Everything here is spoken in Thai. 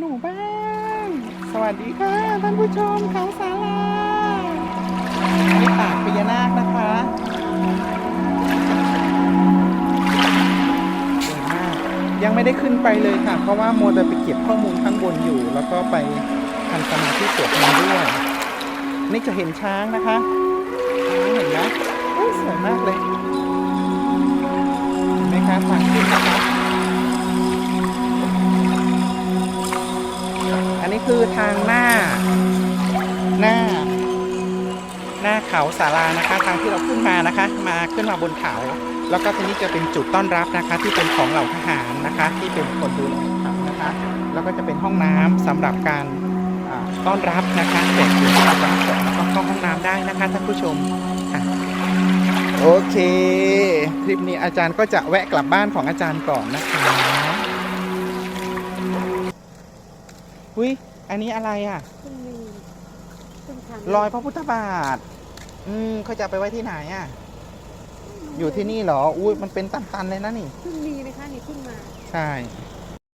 หนูบ้าง สวัสดีค่ะท่านผู้ชมเขาสาลานนี้ปากพญานาคนะคะสวยมาก ยังไม่ได้ขึ้นไปเลยค่ะ เพราะว่าโมวแต่ไปเก็บข้อมูลข้างบนอยู่ แล้วก็ไปทำสมาธิสวดมนต์ด้วย นี่จะเห็นช้างนะคะ เห็นไหมโอ้ยสวยมากเลย คือทางหน้า หน้า หน้าเขาสารานะคะ ทางที่เราขึ้นมานะคะ มาขึ้นมาบนเขา แล้วก็ที่นี้จะเป็นจุดต้อนรับนะคะ ที่เป็นของเหล่าทหารนะคะ ที่เป็นคนดูแลเขานะคะ แล้วก็จะเป็นห้องน้ำสำหรับการต้อนรับนะคะแขกผู้ที่มาพักผ่อนแล้วก็เข้าห้องน้ำได้นะคะท่านผู้ชมค่ะโอเคทริปนี้อาจารย์ก็จะแวะกลับบ้านของอาจารย์ก่อนนะคะอุ้ย อันนี้อะไรอะขึ้นมีขึ้นทางรอยพระพุทธบาท อืมเขาจะเอาไปไว้ที่ไหนอะ อยู่ที่นี่เหรอ อุ้ยมันเป็นตันๆเลยนะนี่ขึ้นมีนะคะนี่ขึ้นมา ใช่ข